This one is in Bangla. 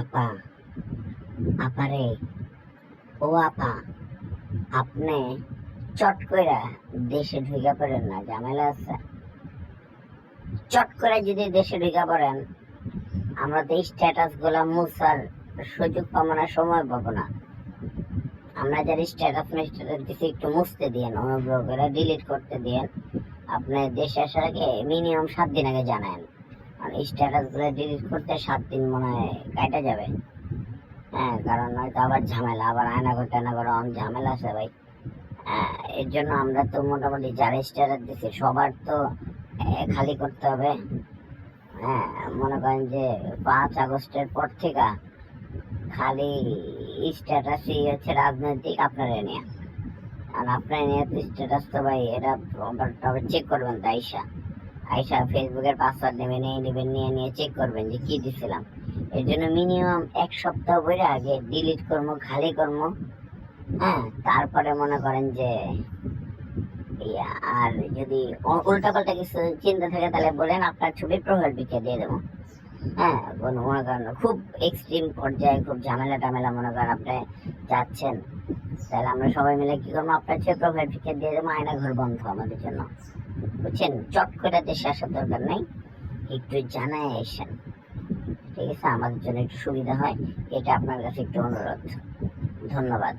আপা, আপারে, ও আপা, আপনি চট কইরা দেশে ঢুকা পড়েন না, ঝামেলা আছে। চট করে যদি দেশে ঢুকা পড়েন, আমরা তো স্ট্যাটাসগুলা মুছার সুযোগ পাবো না সময় পাবো না। আমরা যারা স্ট্যাটাস স্ট্যাটাস দিচ্ছি একটু মুছতে দিয়েন, অনুগ্রহ করে ডিলিট করতে দিয়েন। আপনি দেশে আসার আগে মিনিমাম সাত দিন আগে জানান আর স্ট্যাটাসগুলো ডিলিট করতে সাত দিন মনে হয় কাটা যাবে। হ্যাঁ কারণ নয়তো আবার ঝামেলা আবার আয়না করতে আয়না করে অনেক ঝামেলা আছে ভাই। হ্যাঁ, এর জন্য আমরা তো মোটামুটি যারা স্ট্যাটাস দিচ্ছি সবার তো খালি করতে হবে। হ্যাঁ মনে করেন যে পাঁচ আগস্টের পর থেকে খালি স্ট্যাটাসই হচ্ছে রাজনৈতিক আপনারা নিয়ে। আর আপনারা নিয়ে স্ট্যাটাস তো ভাই এটা চেক করবেন তো আইসা ফেসবুকের পাসওয়ার্ড নেবেন নিয়ে নেবেন, নিয়ে নিয়ে চেক করবেন যে কি দিছিলাম। এর জন্য মিনিমাম এক সপ্তাহ পরে আগে ডিলিট করব খালি করব হ্যাঁ তারপরে মনে করেন যে আর যদি উল্টা পাল্টা কিছু চিন্তা থাকে তাহলে বলেন, আপনার ছবি প্রোফাইল পিকে দিয়ে দেবো। হ্যাঁ কোনো মনে করেন, খুব এক্সট্রিম পর্যায়ে খুব ঝামেলা টামেলা মনে করেন আপনি যাচ্ছেন। তাহলে আমরা সবাই মিলে কি করব, আপনার ছবি প্রোফাইল পিকে দিয়ে দেবো, আয়না ঘর বন্ধ আমাদের জন্য। বুঝছেন চট করে দেশে আসার দরকার নেই, একটু জানায় আসেন। ঠিক আছে, আমাদের জন্য একটু সুবিধা হয়, এটা আপনার কাছে একটু অনুরোধ। ধন্যবাদ।